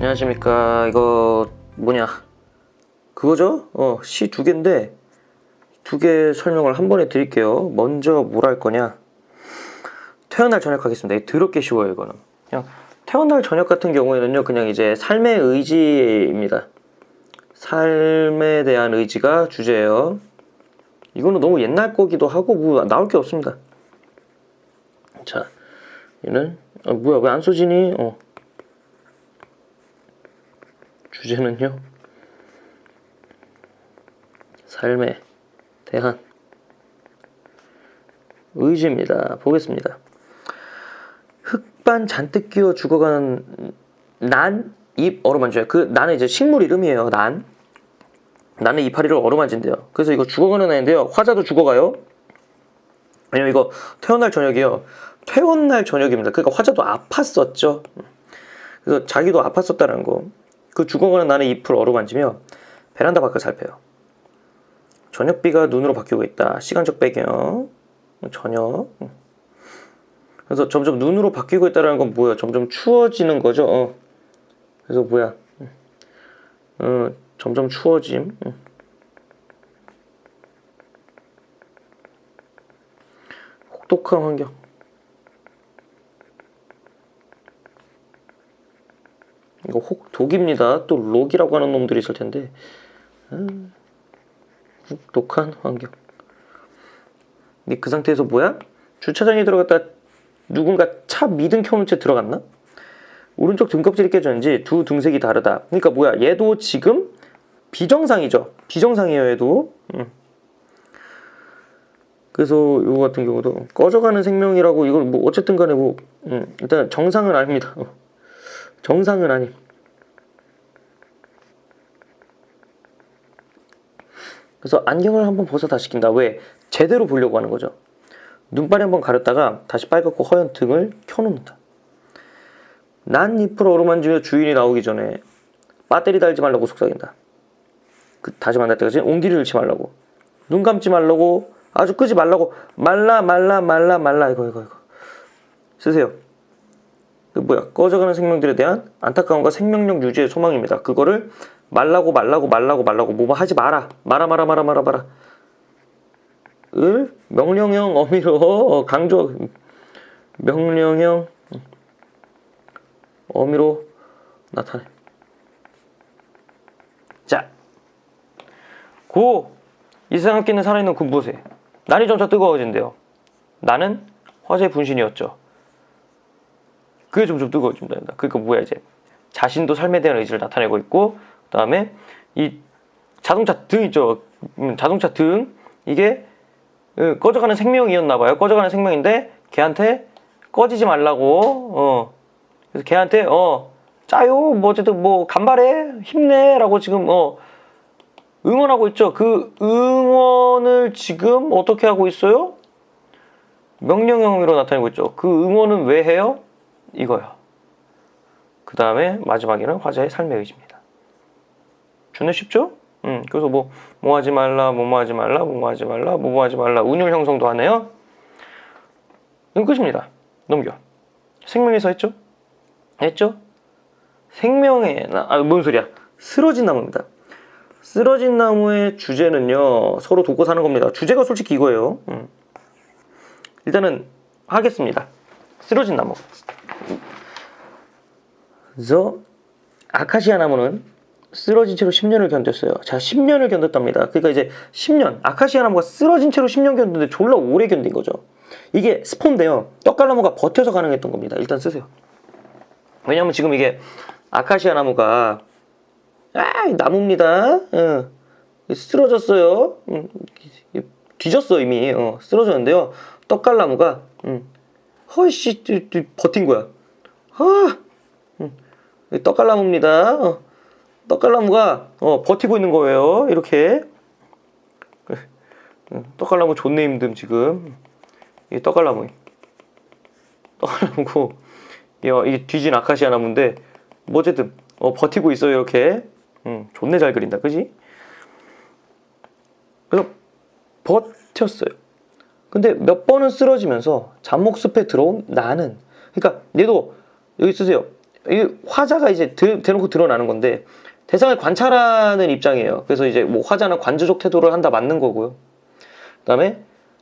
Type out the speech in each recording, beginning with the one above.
안녕하십니까. 이거 뭐냐. 그거죠? 어 시 두 개인데 두 개 설명을 한 번에 드릴게요. 먼저 뭘 할 거냐. 태어날 저녁 하겠습니다. 더럽게 쉬워요 이거는. 그냥 태어날 저녁 같은 경우에는요 그냥 이제 삶의 의지입니다. 삶에 대한 의지가 주제예요. 이거는 너무 옛날 거기도 하고 뭐 나올 게 없습니다. 자 얘는 아, 뭐야 왜 안 써지니? 어 주제는요. 삶에 대한 의지입니다. 보겠습니다. 흙반 잔뜩 끼워 죽어가는 난, 잎, 어루만져요. 그 난은 이제 식물 이름이에요. 난. 나는 이파리를 어루만진대요. 그래서 이거 죽어가는 애인데요. 화자도 죽어가요. 왜냐면 이거 태어날 저녁이요. 퇴원날 저녁입니다. 그러니까 화자도 아팠었죠. 그래서 자기도 아팠었다는 거. 그 죽어가는 나는 잎을 어루만지며 베란다 밖을 살펴요. 저녁비가 눈으로 바뀌고 있다. 시간적 배경. 저녁. 그래서 점점 눈으로 바뀌고 있다는 건 뭐야? 점점 추워지는 거죠. 어. 그래서 뭐야? 어, 점점 추워짐. 응. 혹독한 환경. 이거 혹 독입니다. 또 록이라고 하는 놈들이 있을 텐데. 음, 혹독한 환경. 근데 그 상태에서 뭐야? 주차장에 들어갔다 누군가 차 미등 켜놓은 채 들어갔나? 오른쪽 등껍질이 깨졌는지 두 등색이 다르다. 그러니까 뭐야? 얘도 지금 비정상이죠. 비정상이에요, 얘도. 음. 그래서 이거 같은 경우도 꺼져가는 생명이라고 이걸 뭐 어쨌든 간에 뭐 음, 일단 정상은 아닙니다. 어. 정상은 아님. 그래서 안경을 한번 벗어다 시킨다. 왜? 제대로 보려고 하는 거죠. 눈발이 한번 가렸다가 다시 빨갛고 허연 등을 켜놓는다. 난 잎을 어루만지며 주인이 나오기 전에 배터리 달지 말라고 속삭인다. 그, 다시 만날 때까지 온기를 잃지 말라고. 눈 감지 말라고. 아주 끄지 말라고. 말라 말라 말라 말라 이거 이거 이거. 쓰세요. 그 뭐야 꺼져가는 생명들에 대한 안타까움과 생명력 유지의 소망입니다. 그거를 말라고 말라고 말라고 말라고 뭐 하지 마라 마라 마라 마라 마라 마라 을 명령형 어미로 강조 명령형 어미로 나타내. 자, 고 끼는 살아있는 군부세 날이 점차 뜨거워진대요. 나는 화재의 분신이었죠. 그게 점점 뜨거워집니다. 그러니까 뭐야 이제 자신도 삶에 대한 의지를 나타내고 있고 그다음에 이 자동차 등 있죠. 음, 자동차 등 이게 어, 꺼져가는 생명이었나 봐요. 꺼져가는 생명인데 걔한테 꺼지지 말라고 어 그래서 걔한테 어 짜요 뭐 어쨌든 뭐 간발해 힘내라고 지금 어 응원하고 있죠. 그 응원을 지금 어떻게 하고 있어요? 명령형으로 나타내고 있죠. 그 응원은 왜 해요? 이거요. 그 다음에 마지막에는 화자의 삶의 의지입니다. 준해 쉽죠? 음, 그래서 뭐, 뭐 하지 말라, 뭐 하지 말라, 뭐 하지 말라, 뭐 하지 말라, 운율 형성도 하네요. 이건 끝입니다. 넘겨. 생명에서 했죠? 했죠? 생명의, 나, 아, 뭔 소리야. 쓰러진 나무입니다. 쓰러진 나무의 주제는요, 서로 돕고 사는 겁니다. 주제가 솔직히 이거예요. 음. 일단은 하겠습니다. 쓰러진 나무. 그래서 아카시아 나무는 쓰러진 채로 10년을 견뎠어요. 자, 10년을 견뎠답니다. 그러니까 이제 10년, 아카시아 나무가 쓰러진 채로 10년 견뎠는데 졸라 오래 견딘 거죠. 이게 스폰인데요. 떡갈나무가 버텨서 가능했던 겁니다. 일단 쓰세요. 왜냐면 지금 이게 아카시아 나무가 아, 나무입니다. 어, 쓰러졌어요. 음, 뒤졌어 이미. 어, 쓰러졌는데요. 떡갈나무가 음, 허이씨 버틴 거야. 아, 음, 떡갈나무입니다. 어, 떡갈나무가 어, 버티고 있는 거예요. 이렇게 음, 떡갈나무 존내 힘듦 지금. 이 떡갈나무. 떡갈나무고 야, 이게 뒤진 아카시아 나무인데 뭐 어쨌든 어, 버티고 있어요 이렇게. 음, 존내 잘 그린다, 그지? 그래서 버텼어요. 근데 몇 번은 쓰러지면서 잡목숲에 들어온 나는 그러니까 얘도 여기 쓰세요. 이 화자가 이제 드- 대놓고 드러나는 건데 대상을 관찰하는 입장이에요. 그래서 이제 뭐 화자는 관조적 태도를 한다 맞는 거고요. 그다음에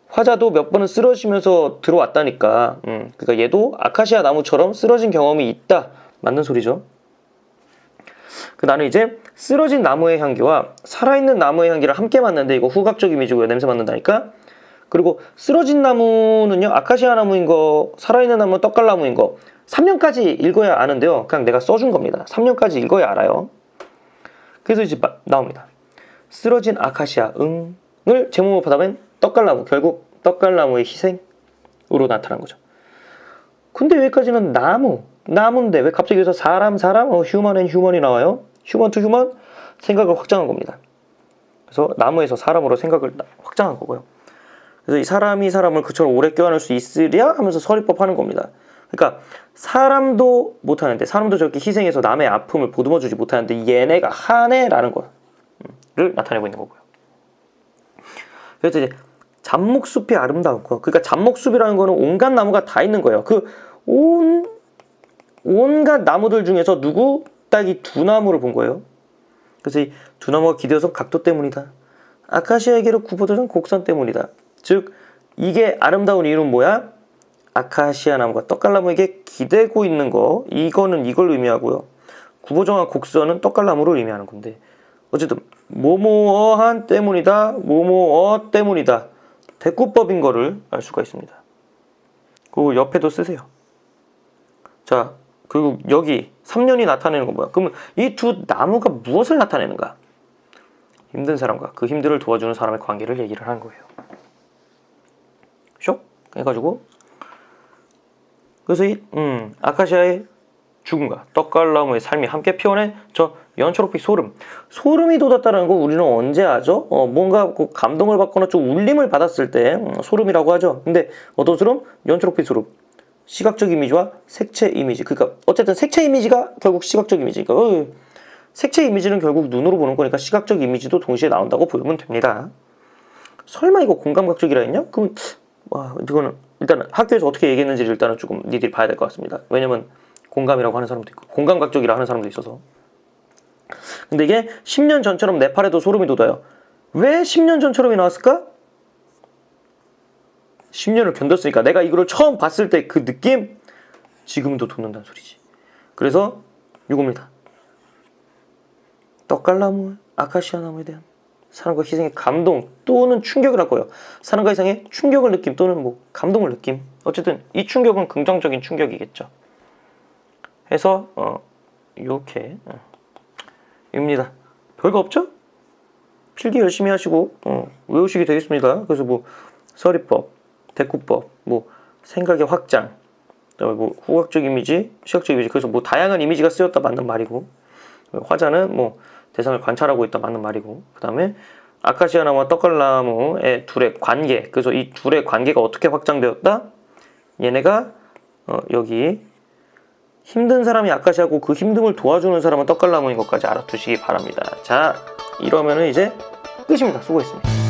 화자도 몇 번은 쓰러지면서 들어왔다니까. 음, 그러니까 얘도 아카시아 나무처럼 쓰러진 경험이 있다 맞는 소리죠. 그 나는 이제 쓰러진 나무의 향기와 살아있는 나무의 향기를 함께 맡는데 이거 후각적 이미지고요. 냄새 맡는다니까. 그리고 쓰러진 나무는요. 아카시아 나무인 거, 살아있는 나무는 떡갈나무인 거. 3년까지 읽어야 아는데요. 그냥 내가 써준 겁니다. 3년까지 읽어야 알아요. 그래서 이제 마- 나옵니다. 쓰러진 아카시아 응을 제목으로 받아면 떡갈나무. 결국 떡갈나무의 희생으로 나타난 거죠. 근데 여기까지는 나무, 나무인데 왜 갑자기 여기서 사람, 사람, 어, 휴먼 앤 휴먼이 나와요? 휴먼 투 휴먼 생각을 확장한 겁니다. 그래서 나무에서 사람으로 생각을 나- 확장한 거고요. 그래서 이 사람이 사람을 그처럼 오래 껴안을 수 있으랴 하면서 서리법 하는 겁니다. 그러니까 사람도 못하는데 사람도 저렇게 희생해서 남의 아픔을 보듬어주지 못하는데 얘네가 하네라는 거를 나타내고 있는 거고요. 그래서 이제 잡목숲이 아름다운 거. 그러니까 잡목숲이라는 거는 온갖 나무가 다 있는 거예요. 그 온 온갖 나무들 중에서 누구 딱 이 두 나무를 본 거예요. 그래서 이 두 나무가 기대어서 각도 때문이다. 아카시아에게로 구보되는 곡선 때문이다. 즉 이게 아름다운 이유는 뭐야? 아카시아 나무가 떡갈나무에게 기대고 있는 거 이거는 이걸 의미하고요. 구보정한 곡선은 떡갈나무를 의미하는 건데 어쨌든 뭐뭐어한 때문이다 뭐뭐어 때문이다 대꾸법인 거를 알 수가 있습니다. 그리고 옆에도 쓰세요. 자 그리고 여기 3년이 나타내는 건 뭐야? 그러면 이 두 나무가 무엇을 나타내는가? 힘든 사람과 그 힘들을 도와주는 사람의 관계를 얘기를 하는 거예요. 쇼? 해가지고 그래서 이 음, 아카시아의 죽음과 떡갈나무의 삶이 함께 피워낸 저 연초록빛 소름. 소름이 돋았다는 거 우리는 언제 하죠? 어, 뭔가 그 감동을 받거나 좀 울림을 받았을 때 음, 소름이라고 하죠. 근데 어떤 소름? 연초록빛 소름. 시각적 이미지와 색채 이미지. 그러니까 어쨌든 색채 이미지가 결국 시각적 이미지니까 어, 색채 이미지는 결국 눈으로 보는 거니까 시각적 이미지도 동시에 나온다고 보면 됩니다. 설마 이거 공감각적이라 했냐? 그럼 와 이거는 일단 학교에서 어떻게 얘기했는지를 일단은 조금 니들이 봐야 될 것 같습니다. 왜냐면 공감이라고 하는 사람도 있고 공감각적이라 하는 사람도 있어서 근데 이게 10년 전처럼 네팔에도 소름이 돋아요. 왜 10년 전처럼이 나왔을까? 10년을 견뎠으니까 내가 이거를 처음 봤을 때 그 느낌 지금도 돋는다는 소리지. 그래서 이겁니다. 떡갈나무, 아카시아 나무에 대한 사랑과 희생의 감동 또는 충격을 할 거예요. 사랑과 희생의 충격을 느낌 또는 뭐 감동을 느낌. 어쨌든 이 충격은 긍정적인 충격이겠죠. 해서 어 이렇게 어, 입니다. 별거 없죠? 필기 열심히 하시고 어, 외우시게 되겠습니다. 그래서 뭐 서리법, 대꾸법, 뭐 생각의 확장, 그다음에 뭐 후각적 이미지, 시각적 이미지. 그래서 뭐 다양한 이미지가 쓰였다 맞는 말이고 화자는 뭐 대상을 관찰하고 있다 맞는 말이고 그 다음에 아카시아 나무와 떡갈나무의 둘의 관계. 그래서 이 둘의 관계가 어떻게 확장되었다? 얘네가 어, 여기 힘든 사람이 아카시아고 그 힘듦을 도와주는 사람은 떡갈나무인 것까지 알아두시기 바랍니다. 자, 이러면은 이제 끝입니다. 수고했습니다.